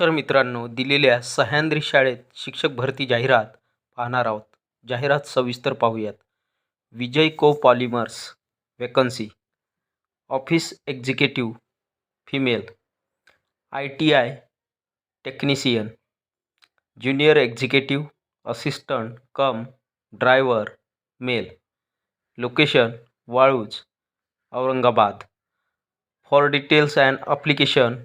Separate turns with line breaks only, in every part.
नमस्कार मित्रांनो दिलेल्या सह्याद्री शाळेत शिक्षक भरती जाहिरात पाहणार आहोत. जाहिरात सविस्तर पाहूयात. Vijay co polymers vacancy office executive female I T I technician junior executive assistant cum driver male location Waluj Aurangabad. For details and application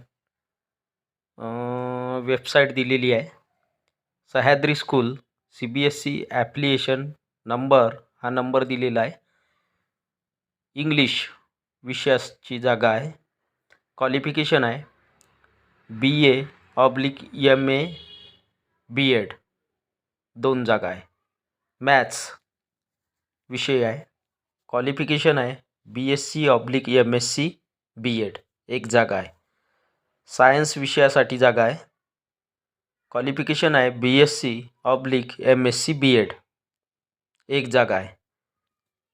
website दिलेली आहे. Sahyadri school C B S C application number हा number दिलेला आहे. English विषयाची जागा आहे. Qualification आहे. B A oblique M A B Ed दोन जागा आहे. मॅथ्स विषय आहे. क्वालिफिकेशन आहे. B S C oblique M S C B Ed एक जागा आहे. सायन्स विषयासाठी जागा आहे. क्वालिफिकेशन आहे B S C oblique M S C B Ed एक जागा आहे.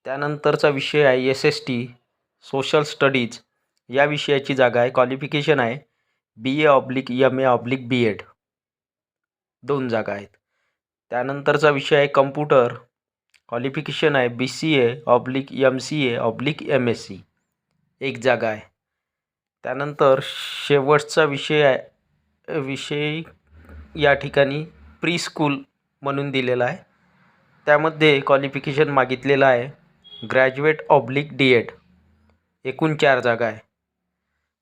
त्यानंतरचा विषय आहे S S T social studies या विषयाची जागा आहे. क्वालिफिकेशन आहे B A oblique M A oblique B Ed दोन जागा आहेत. त्यानंतरचा विषय आहे कम्प्युटर क्वालिफिकेशन आहे B C A oblique M C A oblique M S C एक जागा आहे. त्यानंतर शेवटचा विषय आहे विषय या ठिकाणी प्री स्कूल म्हणून दिलेला आहे. त्यामध्ये क्वालिफिकेशन मागितलेलं आहे. ग्रॅज्युएट ऑब्लिक डी एड एकूण चार जागा आहे.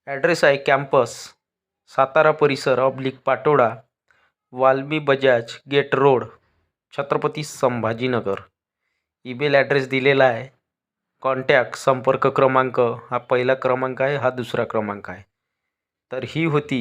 ॲड्रेस आहे कॅम्पस सातारा परिसर oblique Patoda Walmi Bajaj gate road Chhatrapati Sambhajinagar. Email address दिलेला आहे. कॉन्टॅक्ट संपर्क क्रमांक हा पहिला क्रमांक आहे हा दुसरा क्रमांक आहे. तर ही होती